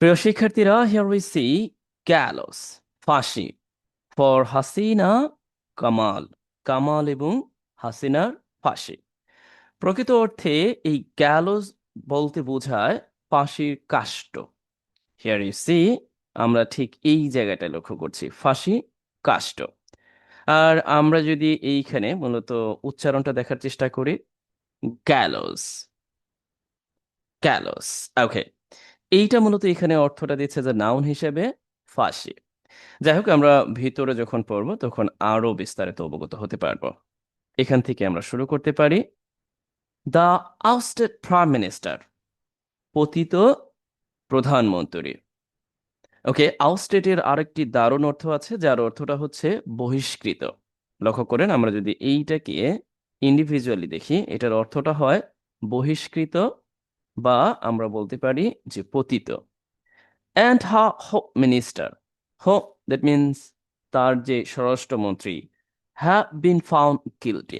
প্রিয় শিক্ষার্থীরা here we C গ্যালোস ফাঁসি ফর হাসিনা কামাল কামাল এবং হাসিনার ফাঁসি। প্রকৃত অর্থে এই গ্যালোস বলতে বোঝায় ফাঁসির কাষ্ট। হিয়ার ইউ সি আমরা ঠিক এই জায়গাটায় লক্ষ্য করছি, ফাঁসি, কাষ্ট। আর আমরা যদি এইখানে মূলত উচ্চারণটা দেখার চেষ্টা করি গ্যালোস গ্যালোস ওকে এইটা মূলত এখানে অর্থটা দিচ্ছে যে নাউন হিসেবে ফাঁসি। যাই হোক, আমরা ভিতরে যখন পড়ব তখন আরও বিস্তারিত অবগত হতে পারব। এখান থেকে আমরা শুরু করতে পারি। দ্য আউস্টেড প্রাইম মিনিস্টার পতিত প্রধানমন্ত্রী। ওকে আউস্টেটের আরেকটি দারুণ অর্থ আছে, যার অর্থটা হচ্ছে বহিষ্কৃত। লক্ষ্য করেন, আমরা যদি এইটাকে ইন্ডিভিজুয়ালি দেখি, এটার অর্থটা হয় বহিষ্কৃত বা আমরা বলতে পারি যে পতিত। অ্যান্ড হা হো মিনিস্টার হো দ্যাট মিনস তার যে স্বরাষ্ট্রমন্ত্রী হ্যাভ বিন ফাউন্ড গিলটি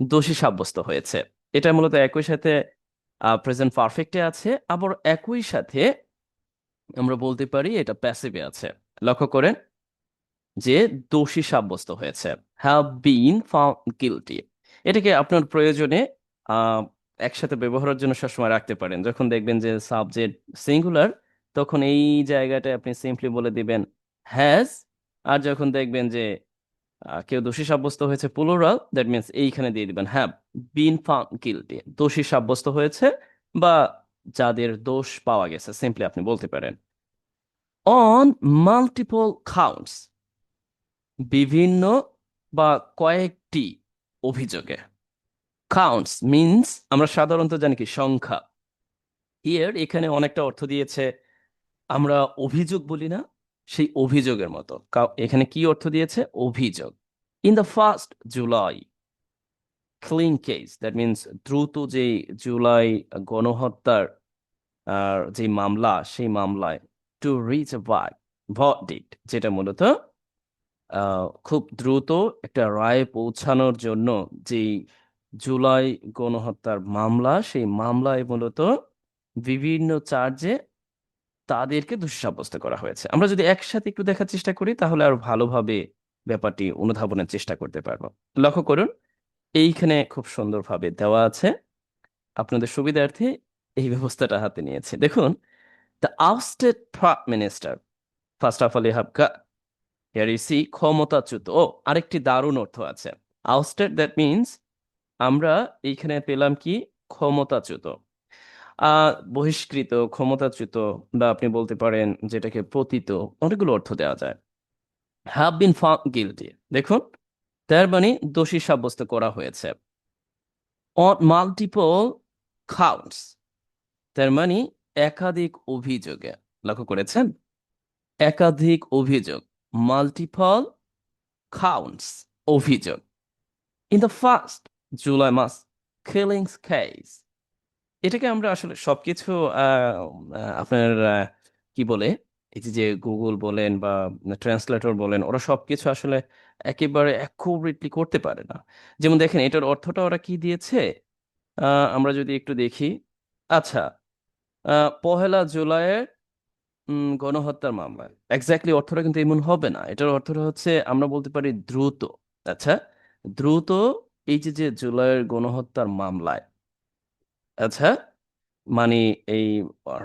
দোষী সাব্যস্ত হয়েছে। এটা মূলত একই সাথে প্রেজেন্ট পারফেক্টে আছে, আবার একই সাথে আমরা বলতে পারি এটা প্যাসিভে আছে। লক্ষ্য করেন যে দোষী সাব্যস্ত হয়েছে হ্যাভ বিন ফাউন্ড গিলটি এটাকে আপনার প্রয়োজনে একসাথে ব্যবহারের জন্য সবসময় রাখতে পারেন। যখন দেখবেন যে সাবজেক্ট সিঙ্গুলার তখন এই জায়গাটায় আপনি সিম্পলি বলে দিবেন হ্যাজ আর যখন দেখবেন যে কেউ দোষী সাব্যস্ত হয়েছে প্লুরাল দ্যাট মিনস এইখানে দিয়ে দিবেন হ্যাভ বিন ফাউন্ড গিলটি দোষী সাব্যস্ত হয়েছে বা যাদের দোষ পাওয়া গেছে সিম্পলি আপনি বলতে পারেন। অন মাল্টিপল কাউন্টস বিভিন্ন বা কয়েকটি অভিযোগে। কাউন্টস মিনস আমরা সাধারণত জানি কি, সংখ্যা। হিয়ার এখানে অনেকটা অর্থ দিয়েছে, আমরা অভিযোগ বলি না, সেই অভিযোগের মতো। এখানে কি অর্থ দিয়েছে? অভিযোগ। In the first July clean case that means দ্রুত যে জুলাই গণহত্যার যে মামলা, সেই মামলায় টু রিচ ভার্ডিক্ট যেটা মূলত খুব দ্রুত একটা রায় পৌঁছানোর জন্য যেই জুলাই গণহত্যার মামলা, সেই মামলায় মূলত বিভিন্ন চার্জে তাদেরকে দোষী সাব্যস্ত করা হয়েছে। আমরা যদি একসাথে একটু দেখার চেষ্টা করি, তাহলে আরও ভালোভাবে ব্যাপারটি অনুধাবনের চেষ্টা করতে পারব। লক্ষ্য করুন, এইখানে খুব সুন্দরভাবে দেওয়া আছে, আপনাদের সুবিধার্থে এই ব্যবস্থাটা হাতে নিয়েছে। দেখুন the ousted minister first of all you have got here you see ক্ষমতাচ্যুত। ও, আরেকটি দারুণ অর্থ আছে। আউস্টেড দ্যাট মিনস আমরা এইখানে পেলাম কি? ক্ষমতাচ্যুত। আহ বহিষ্কৃত, ক্ষমতাচ্যুত বা আপনি বলতে পারেন যেটাকে পতিত অনেকগুলো অর্থ দেওয়া যায়। হ্যাভ বিন ফাউন্ড গিলটি দেখুন, তার মানে দোষী সাব্যস্ত করা হয়েছে। অন মাল্টিপল কাউন্টস তার মানে একাধিক অভিযোগে। লক্ষ্য করেছেন? একাধিক অভিযোগ মাল্টিপল কাউন্টস অভিযোগ। In the first July mass killings case এটাকে আমরা আসলে সবকিছু আপনার কি বলে? এই যে গুগল বলেন বা ট্রান্সলেটর বলেন, ওরা সবকিছু আসলে একেবারে অ্যাকুরেটলি করতে পারে না। যেমন দেখেন, এটার অর্থটা ওরা কি দিয়েছে? আমরা যদি একটু দেখি। আচ্ছা পহেলা জুলাইয়ের গণহত্যার মামলায় এক্স্যাক্টলি অর্থটা কিন্তু এমন হবে না। এটার অর্থটা হচ্ছে, আমরা বলতে পারি দ্রুত। আচ্ছা দ্রুত এই যে যে জুলাইয়ের গণহত্যার মামলায় আচ্ছা মানে এই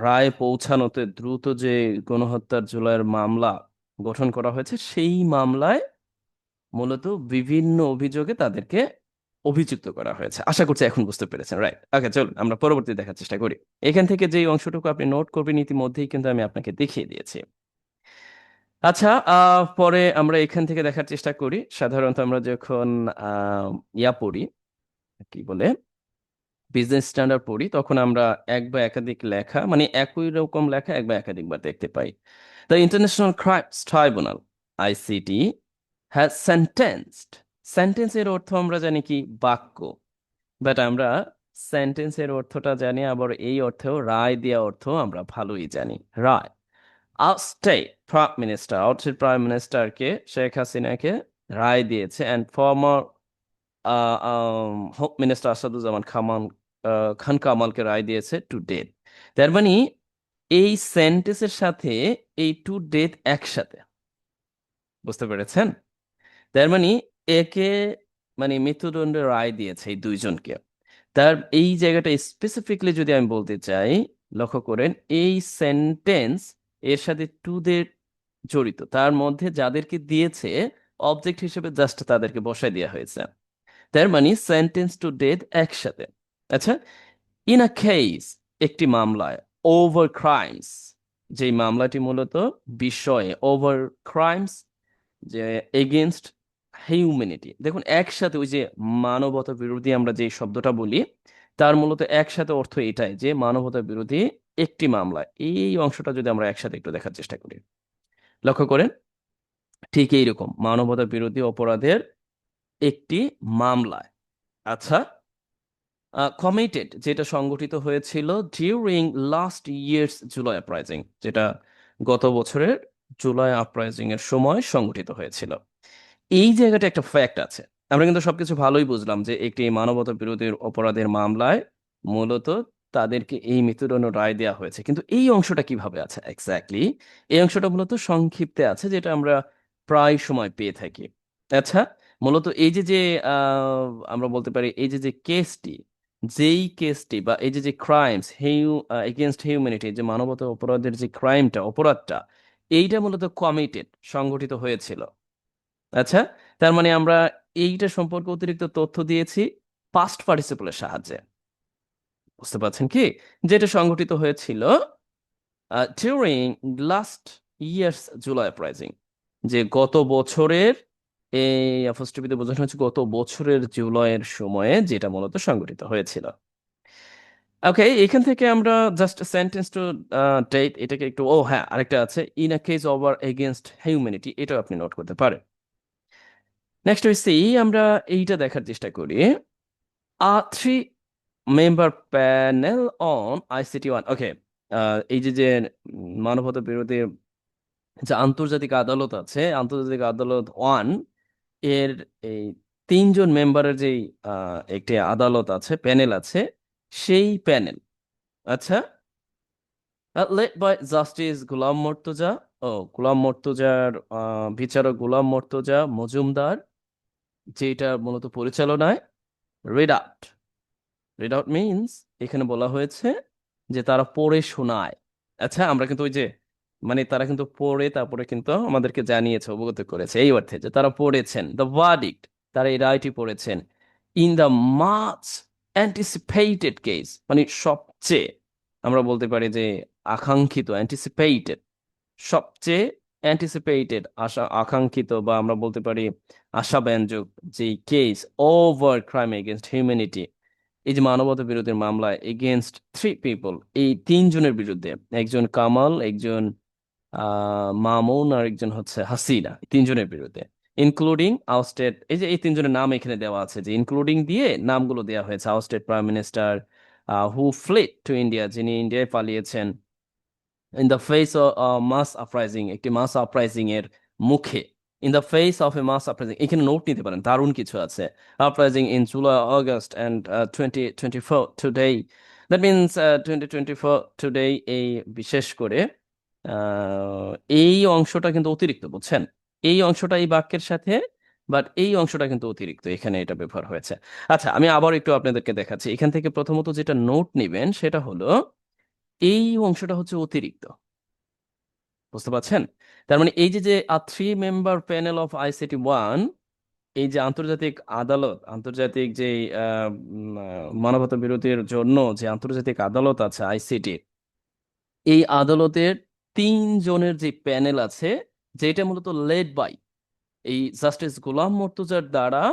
রায় পৌঁছানোতে দ্রুত যে গণহত্যার জুলাইয়ের মামলা গঠন করা হয়েছে, সেই মামলায় মূলত বিভিন্ন অভিযোগে তাদেরকে অভিযুক্ত করা হয়েছে। আশা করছি এখন বুঝতে পেরেছেন রাইট ওকে চলুন, আমরা পরবর্তী দেখার চেষ্টা করি। এখান থেকে যে অংশটুকু আপনি নোট করবেন, ইতিমধ্যেই কিন্তু আমি আপনাকে দেখিয়ে দিয়েছি। আচ্ছা আহ পরে আমরা এখান থেকে দেখার চেষ্টা করি। সাধারণত আমরা যখন আহ ইয়া পড়ি, কি বলে বিজনেস স্ট্যান্ডার্ড পড়ি, তখন আমরা এক বা একাধিক লেখা মানে একই রকম লেখা এক বা একাধিকবার দেখতে পাই। The international crimes tribunal ICT has sentenced সেন্টেন্সের অর্থ আমরা জানি কি? বাক্য। বাট আমরা সেন্টেন্সের অর্থটা জানি, আবার এই অর্থেও রায় দেওয়া অর্থ আমরা ভালোই জানি। রায়। Ousted prime minister ousted prime মিনিস্টারকে Sheikh হাসিনাকে রায় দিয়েছে and former home minister Asaduzzaman খামান Khan কামালকে রায় দিয়েছে টু ডেথ তার মানে এই সেন্টেন্সের সাথে এই টু ডেথ একসাথে। বুঝতে পেরেছেন? তার মানে একে মানে মৃত্যুদণ্ডের রায় দিয়েছে এই দুইজনকে। তার এই জায়গাটা স্পেসিফিকলি যদি আমি বলতে চাই, লক্ষ্য করেন, এই সেন্টেন্স এর সাথে টু দের জড়িত। তার মধ্যে যাদেরকে দিয়েছে অবজেক্ট হিসেবে জাস্ট তাদেরকে বসায় দেওয়া হয়েছে। তার মানে সেন্টেন্স টু ডেথ একসাথে। আচ্ছা ইন আ কেস একটি মামলায় ওভার ক্রাইমস যে মামলাটি মূলত বিষয়ে ওভার ক্রাইমস যে এগেনস্ট হিউম্যানিটি দেখুন, একসাথে ওই যে মানবতা বিরোধী আমরা যে শব্দটা বলি, তার মূলত একসাথে অর্থ এটাই যে মানবতা বিরোধী একটি মামলা, এই অংশটা যদি আমরা একসাথে একটু দেখার চেষ্টা করি। লক্ষ্য করেন, ঠিক এইরকম মানবতা বিরোধী অপরাধের একটি মামলায় আচ্ছা কমিটেড যেটা সংগঠিত হয়েছিল during last years July uprising যেটা গত বছরের জুলাই আপরাইজিং এর সময় সংগঠিত হয়েছিল। এই জায়গাটা একটা ফ্যাক্ট আছে। আমরা কিন্তু সবকিছু ভালোই বুঝলাম যে একটি মানবতা বিরোধী অপরাধের মামলায় মূলত তাদেরকে এই মৃত্যুদণ্ড রায় দেওয়া হয়েছে। কিন্তু এই অংশটা কীভাবে আছে? এক্স্যাক্টলি এই অংশটা মূলত সংক্ষিপ্তে আছে, যেটা আমরা প্রায় সময় পেয়ে থাকি। আচ্ছা মূলত এই যে যে আমরা বলতে পারি এই যে যে কেসটি যেই কেসটি বা এই যে যে ক্রাইমস হিউ এগেনস্ট হিউম্যানিটি যে মানবতা অপরাধের যে ক্রাইমটা অপরাধটা, এইটা মূলত কমিটেড সংগঠিত হয়েছিল। আচ্ছা তার মানে আমরা এইটা সম্পর্কে অতিরিক্ত তথ্য দিয়েছি পাস্ট পার্টিসিপলের সাহায্যে। বুঝতে পারছেন কি? যেটা সংগঠিত হয়েছিল during last years July uprising যে গত বছরের, এই অ্যাপোস্ট্রোফিতে বোঝানো হচ্ছে গত বছরের জুলাইয়ের সময়ে যেটা মূলত সংগঠিত হয়েছিল। ওকে এখান থেকে আমরা জাস্ট সেন্টেন্স টু ডেট এটাকে একটু, ও হ্যাঁ আরেকটা আছে in a case over against humanity এটাও আপনি নোট করতে পারেন। নেক্সট হচ্ছে আমরা এইটা দেখার চেষ্টা করি, a three member panel on ICT one okay এই যে যে মানবতা বিরোধী যে আন্তর্জাতিক আদালত আছে আন্তর্জাতিক আদালত ওয়ানের এই তিনজন মেম্বারের আহ, একটি আদালত আছে প্যানেল আছে সেই প্যানেল আচ্ছা? Led by justice Golam Murtuza ও গুলাম মর্তুজার বিচারক গোলাম মর্তুজা মজুমদার যেটা মূলত পরিচালনায় read out read out means এখানে বলা হয়েছে যে তারা পড়ে শোনায়। আচ্ছা আমরা কিন্তু ওই যে মানে তারা কিন্তু পড়ে, তারপরে কিন্তু আমাদেরকে জানিয়েছে, অবগত করেছে। এই অর্থে যে তারা পড়েছেন দ্য ভার্ডিক্ট তারা এই রায়টি পড়েছেন। In the much anticipated case মানে সবচেয়ে, আমরা বলতে পারি যে আকাঙ্ক্ষিত অ্যান্টিসিপেটেড সবচেয়ে অ্যান্টিসিপেটেড আশা, আকাঙ্ক্ষিত বা আমরা বলতে পারি আশাব্যঞ্জক যে case over crime against humanity এই যে মানবতা বিরোধী মামলায় এগেনস্ট থ্রি পিপল এই তিনজনের বিরুদ্ধে একজন কামাল, একজন মামুন আর একজন হচ্ছে হাসিনা তিনজনের বিরুদ্ধে ইনক্লুডিং আউস্টেড এই যে এই তিনজনের নাম এখানে দেওয়া আছে, যে ইনক্লুডিং দিয়ে নামগুলো দেওয়া হয়েছে ousted prime minister who fled to India যিনি ইন্ডিয়ায় পালিয়েছেন in the face of mass uprising একটি মাস আপরাইজিং এর মুখে। In the face of a mass uprising এখানে নোট নিতে পারেন দারুণ কিছু আছে। Uprising in July, August, and uh, 2024 today. That means uh, 2024 today এই বিশেষ করে আহ, এই অংশটা কিন্তু অতিরিক্ত বুঝছেন? এই অংশটা এই বাক্যের সাথে বাট এই অংশটা কিন্তু অতিরিক্ত এখানে এটা ব্যবহার হয়েছে। আচ্ছা আমি আবার একটু আপনাদেরকে দেখাচ্ছি। এখান থেকে প্রথমত যেটা নোট নেবেন সেটা হলো এই অংশটা হচ্ছে অতিরিক্ত। বুঝতে পারছেন? তার মানে এই যে যে three member panel of ICT one এই যে, আন্তর্জাতিক আদালত, আন্তর্জাতিক যে মানবতা বিরোধীর জন্য যে, আন্তর্জাতিক আদালত আছে আইসিটি এই আদালতের তিনজনের যে প্যানেল আছে যেটা মূলত লেড বাই এই জাস্টিস গোলাম মর্তুজার দ্বারা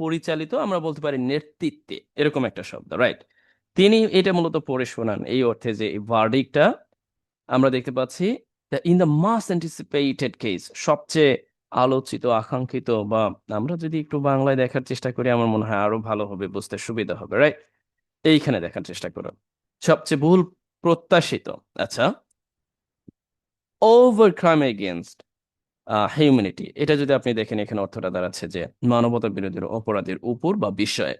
পরিচালিত, আমরা বলতে পারি নেতৃত্বে, এরকম একটা শব্দ রাইট তিনি এটা মূলত পড়ে শোনান, এই অর্থে যে এই ভার্ডিকটা আমরা দেখতে পাচ্ছি in the mass anticipated case সবচেয়ে আলোচিত, আকাঙ্ক্ষিত বা আমরা যদি একটু বাংলায় দেখার চেষ্টা করি, আমার মনে হয় আরও ভালো হবে, বুঝতে সুবিধা হবে রাইট এইখানে দেখার চেষ্টা করো। সবচেয়ে ভুল প্রত্যাশিত আচ্ছা। ওভার ক্রাইম এগেনস্ট হিউম্যানিটি এটা যদি আপনি দেখেন, এখানে অর্থটা দাঁড়াচ্ছে যে মানবতা বিরোধী অপরাধের উপর বা বিষয়ে।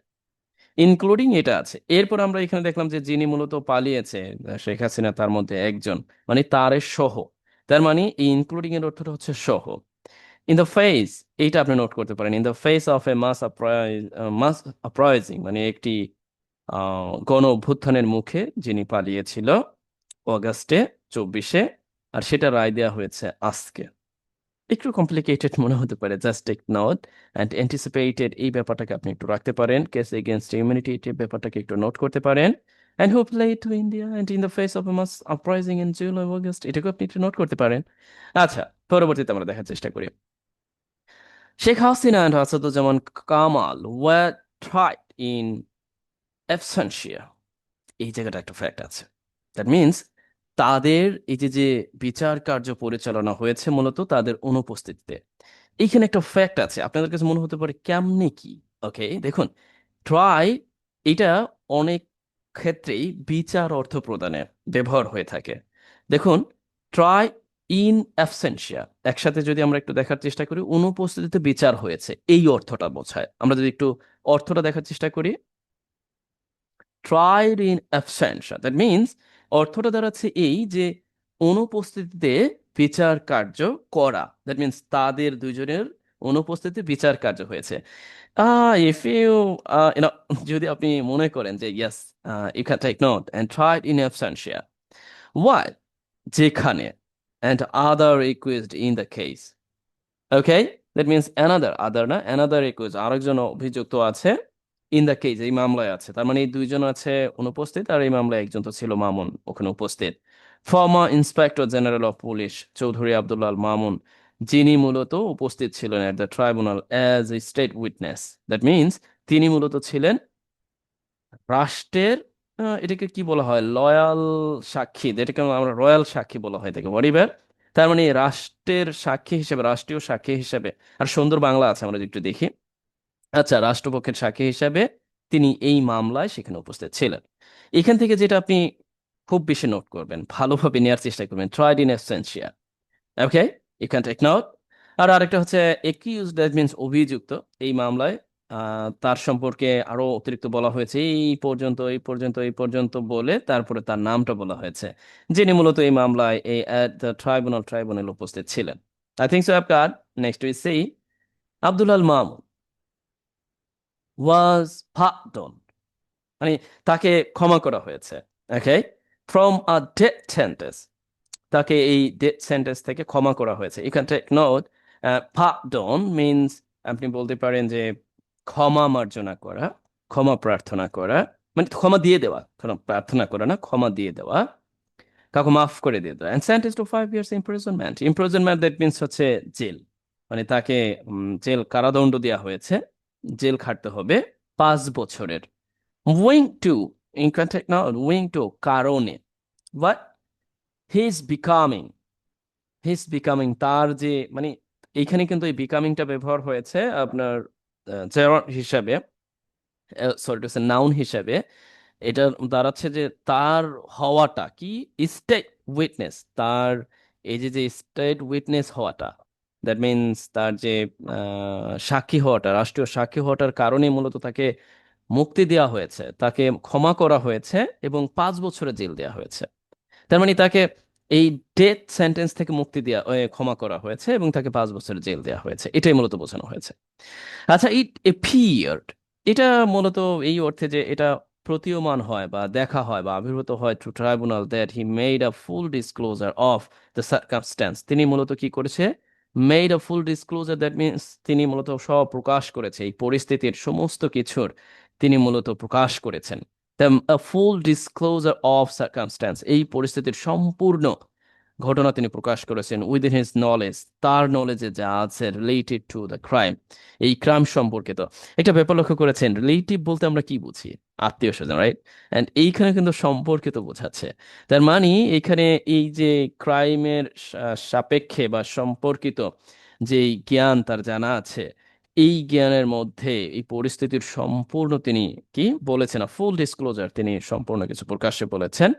ইনক্লুডিং এটা আছে। এরপর আমরা এখানে দেখলাম যে যিনি মূলত পালিয়েছে শেখ হাসিনা, তার মধ্যে একজন মানে তারের সহ। তার মানে এই ইনক্লুডিং এর অর্থটা হচ্ছে সহ। ইন দ্য ফেস এইটা আপনি নোট করতে পারেন। In the face of a mass mass uprising মানে একটি গণ অভ্যুত্থানের মুখে যিনি পালিয়েছিল অগাস্টে চব্বিশে, আর সেটা রায় দেওয়া হয়েছে আজকে। একটু কমপ্লিকেটেড মনে হতে পারে just take note and anticipated এই ব্যাপারটাকে আপনি একটু রাখতে পারেন। কেস এগেনস্ট ইমিউনিটি ব্যাপারটাকে একটু নোট করতে পারেন। And who play to India and in the face of a mass uprising in July August এটাকে আপনি একটু নোট করতে পারেন। আচ্ছা পরবর্তীতে আমরা দেখার চেষ্টা করি। Sheikh Hasina and Asaduzzaman Kamal were tried in absentia এই জায়গাটা একটা ফ্যাক্ট আছে। দ্যাট মিনস তাদের এই যে যে বিচার কার্য পরিচালনা হয়েছে মূলত তাদের অনুপস্থিতিতে। এইখানে একটা ফ্যাক্ট আছে। আপনাদের কাছে মনে হতে পারে, কেমনে কি? ওকে দেখুন ট্রাই এটা অনেক ক্ষেত্রেই বিচার অর্থ প্রদানে ব্যবহার হয়ে থাকে। দেখুন ট্রাই ইন অ্যাবসেন্সিয়া একসাথে যদি আমরা একটু দেখার চেষ্টা করি, অনুপস্থিতিতে বিচার হয়েছে, এই অর্থটা বোঝায়। আমরা যদি একটু অর্থটা দেখার চেষ্টা করি tried in absentia that means অর্থটা দাঁড়াচ্ছে এই যে অনুপস্থিতিতে বিচার কার্য করা দ্যাট মিনস তাদের দুজনের অনুপস্থিতিতে বিচার কার্য হয়েছে। আহ ইফ ইউ যদি আপনি মনে করেন যে yes you can take note and tried in absentia why যেখানে and other request in the case okay that means another other না অ্যানাদার রিকোয়েস্ট আরেকজন অভিযুক্ত আছে ইন দ্য কেস এই মামলায় আছে। তার মানে এই দুইজন আছে অনুপস্থিত আর এই মামলায় একজন তো ছিল মামুন ওখানে উপস্থিত। Former inspector general of police Chowdhury Abdullah Mamun. যিনি মূলত উপস্থিত ছিলেন at the tribunal as a state witness that means তিনি মূলত ছিলেন রাষ্ট্রের এটাকে কি বলা হয়? লয়াল সাক্ষী। এটাকে আমরা রয়্যাল সাক্ষী বলা হয় থাকে বডিবার তার মানে রাষ্ট্রের সাক্ষী হিসেবে, রাষ্ট্রীয় সাক্ষী হিসেবে। আর সুন্দর বাংলা আছে, আমরা একটু দেখি। আচ্ছা রাষ্ট্রপক্ষের সাক্ষী হিসাবে তিনি এই মামলায় সেখানে উপস্থিত ছিলেন। এখান থেকে যেটা আপনি খুব বেশি নোট করবেন, ভালোভাবে নেওয়ার চেষ্টা করবেন। Tried in absentia okay you can take note আর আরেকটা হচ্ছে একিউজ দ্যাট মিনস অভিযুক্ত এই মামলায় তার সম্পর্কে আরও অতিরিক্ত বলা হয়েছে, এই পর্যন্ত এই পর্যন্ত এই পর্যন্ত বলে তারপরে তার নামটা বলা হয়েছে, যিনি মূলত এই মামলায় এই অ্যাট ট্রাইব্যুনাল ট্রাইব্যুনাল উপস্থিত ছিলেন। I think so card next we see Abdul Mamun was pardoned. মানে তাকে ক্ষমা করা হয়েছে okay from a death sentence তাকে এই ডেথ সেন্টেন্স থেকে ক্ষমা করা হয়েছে। এখান টেক নোট pardon মিনস আপনি বলতে পারেন যে ক্ষমা মার্জনা করা, ক্ষমা প্রার্থনা করা মানে ক্ষমা দিয়ে দেওয়া ক্ষমা প্রার্থনা করা না, ক্ষমা দিয়ে দেওয়া। কাউকে মাফ করে দিয়ে দেওয়া। And sentence to five years imprisonment imprisonment that means হচ্ছে জেল। মানে তাকে জেল কারাদণ্ড দেওয়া হয়েছে। জেল খাটতে হবে পাঁচ বছরের। উইং টু ইন কন্ট্যাক্ট না উইং টু কারণে। But he is becoming he is becoming তার যে মানে এইখানে কিন্তু এই বিকামিংটা ব্যবহার হয়েছে আপনার হিসাবে সরি টু সে নাউন হিসাবে। এটা দাঁড়াচ্ছে যে, তার হওয়াটা কি? স্টেট উইটনেস তার এই যে যে স্টেট উইটনেস হওয়াটা। দ্যাট মিনস তার যে সাক্ষী হওয়াটা, রাষ্ট্রীয় সাক্ষী হওয়াটার কারণে মূলত তাকে মুক্তি দেওয়া হয়েছে, তাকে ক্ষমা করা হয়েছে এবং পাঁচ বছরের জেল দেওয়া হয়েছে। তার মানে তাকে এই ডেথ সেন্টেন্স থেকে মুক্তি দেওয়া ক্ষমা করা হয়েছে এবং তাকে পাঁচ বছরের জেল দেওয়া হয়েছে। এটাই মূলত বোঝানো হয়েছে। আচ্ছা ইট এপিয়ার্ড এটা মূলত এই অর্থে যে এটা প্রতীয়মান হয় বা দেখা হয় বা আবির্ভূত হয় to tribunal that he made a full disclosure of the circumstance তিনি মূলত কি করেছে? Made a full disclosure that means তিনি মূলত সব প্রকাশ করেছে, এই পরিস্থিতির সমস্ত কিছুর তিনি মূলত প্রকাশ করেছেন। A full disclosure of circumstances এই পরিস্থিতির সম্পূর্ণ ঘটনা তিনি প্রকাশ করেছেন উইদিন হিজ নলেজ তার নলেজে যা আছে রিলেটেড টু দ্য ক্রাইম এই ক্রাইম সম্পর্কিত। একটা ব্যাপার লক্ষ্য করেছেন রিলেটিভ বলতে আমরা কি বুঝি? আত্মীয় স্বজন রাইট অ্যান্ড এইখানে কিন্তু সম্পর্কিত বোঝাচ্ছে। তার মানে এখানে এই যে ক্রাইমের সাপেক্ষে বা সম্পর্কিত যে জ্ঞান তার জানা আছে এই জ্ঞানের মধ্যে, এই পরিস্থিতির সম্পূর্ণ তিনি কি বলেছেন? ফুল ডিসক্লোজার তিনি সম্পূর্ণ কিছু প্রকাশ্যে বলেছেন।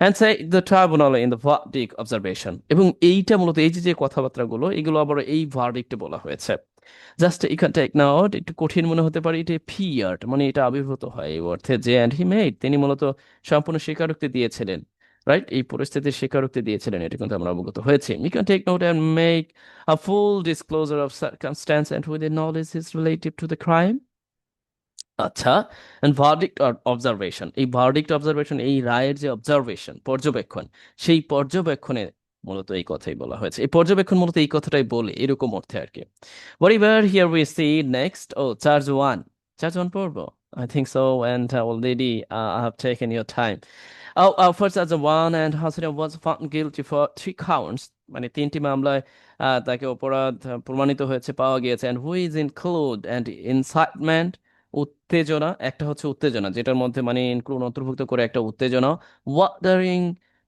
And say the tribunal in the verdict observation এবং এইটা মূলত এই যে যে কথাবার্তাগুলো, এগুলো আবার এই ভার্ডিক্টে বলা হয়েছে। জাস্ট এখানটা এক নোট একটু কঠিন মনে হতে পারে, এটা ফিয়ার্ড মানে এটা আবির্ভূত হয় এই অর্থে যে অ্যান্ড হি মেড তিনি মূলত সম্পূর্ণ স্বীকারোক্তি দিয়েছিলেন। রাইট এই পরিস্থিতির স্বীকারোক্তি দিয়েছিলেন এটা কিন্তু আমরা অবগত হয়েছি। Me can take note and make a full disclosure of circumstances and with knowledge is relative to the crime আচ্ছা এন্ড ভার্ডিক্ট অবজারভেশন এই ভার্ডিক্ট অবজারভেশন এই রায়ের যে অবজারভেশন পর্যবেক্ষণ সেই পর্যবেক্ষণে মূলত এই কথাই বলা হয়েছে। এই পর্যবেক্ষণ মূলত এই কথাটাই বলে এরকম অর্থে আর কি। What ever here we see next oh charge one charge one পড়ব? I think so and uh, already uh, I have taken Oh, uh, first as a one and Hassan was মানে তিনটি মামলায় তাকে অপরাধ প্রমাণিত হয়েছে পাওয়া গিয়েছে। And who is include and incitement উত্তেজনা একটা হচ্ছে উত্তেজনা যেটার মধ্যে মানে ইনক্লুড অন্তর্ভুক্ত করে একটা উত্তেজনা। Watering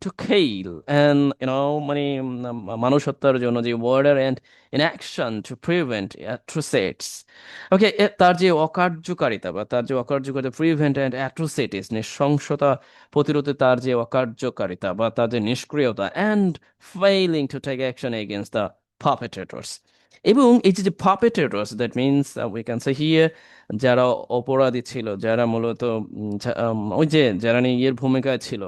to kill and you know মানে উম, মানুষ হত্যার জন্য যে murder and inaction to prevent atrocities okay তার যে অকার্যকারিতা বা তার যে অকার্যকারিতা প্রিভেন্ট অ্যান্ড অ্যাট্রোসিটিস নৃশংসতা প্রতিরোধে তার যে অকার্যকারিতা বা তার যে নিষ্ক্রিয়তা and failing to take action against the perpetrators এবং এই যে যে that means we can say here যারা অপরাধী ছিল যারা মূলত ওই যে যারা ইয়ের ভূমিকায় ছিল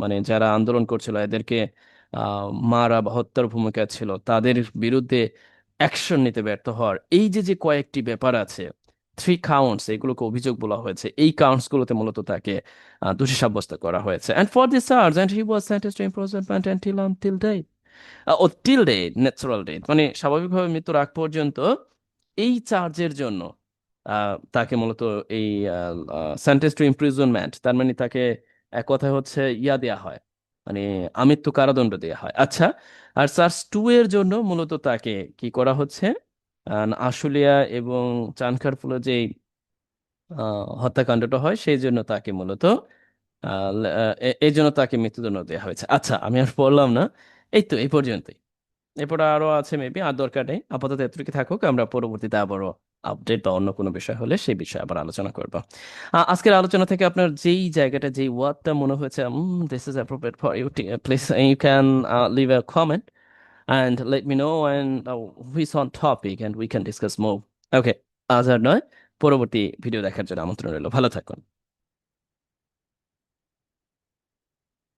মানে যারা আন্দোলন করছিল, এদেরকে মারা বা হত্যার ভূমিকা ছিল, তাদের বিরুদ্ধে অ্যাকশন নিতে ব্যর্থ হওয়ার এই যে যে কয়েকটি ব্যাপার আছে থ্রি কাউন্টস এগুলোকে অভিযোগ বলা হয়েছে, এই কাউন্টস গুলোতে মূলত তাকে দোষী সাব্যস্ত করা হয়েছে। And for this charge and he was sentenced to imprisonment until until death O till death natural death মানে স্বাভাবিকভাবে মৃত্যুর আগ পর্যন্ত এই চার্জের জন্য তাকে মূলত এই সেন্টেন্স টু ইমপ্রিজনমেন্ট তার মানে তাকে এক কথায় হচ্ছে ইয়া দেয়া হয়। মানে আমৃত্যু কারাদণ্ড দেয়া হয়। আচ্ছা আর চার্জ টু এর জন্য মূলত তাকে কি করা হচ্ছে? আশুলিয়া এবং চানখারপুলে যে হত্যাকাণ্ডটা হয়, সেই জন্য তাকে মূলত এই জন্য তাকে মৃত্যুদণ্ড দেওয়া হয়েছে। আচ্ছা আমি আর পড়লাম না। এই তো, এই পর্যন্তই। এরপরে আরও আছে মেবি আর দরকার নেই। আপাতত এতটুকু থাকুক, আমরা পরবর্তীতে আবারও আপডেট বা অন্য কোনো বিষয় হলে সেই বিষয়ে আবার আলোচনা করব। আজকের আলোচনা থেকে আপনার যেই জায়গাটা, যেই ওয়ার্ডটা মনে হয়েছে this is appropriate for you please you can leave a comment and let me know and which on topic and we can discuss discuss okay আজ আর নয়, পরবর্তী ভিডিও দেখার জন্য আমন্ত্রণ রইল। ভালো থাকুন।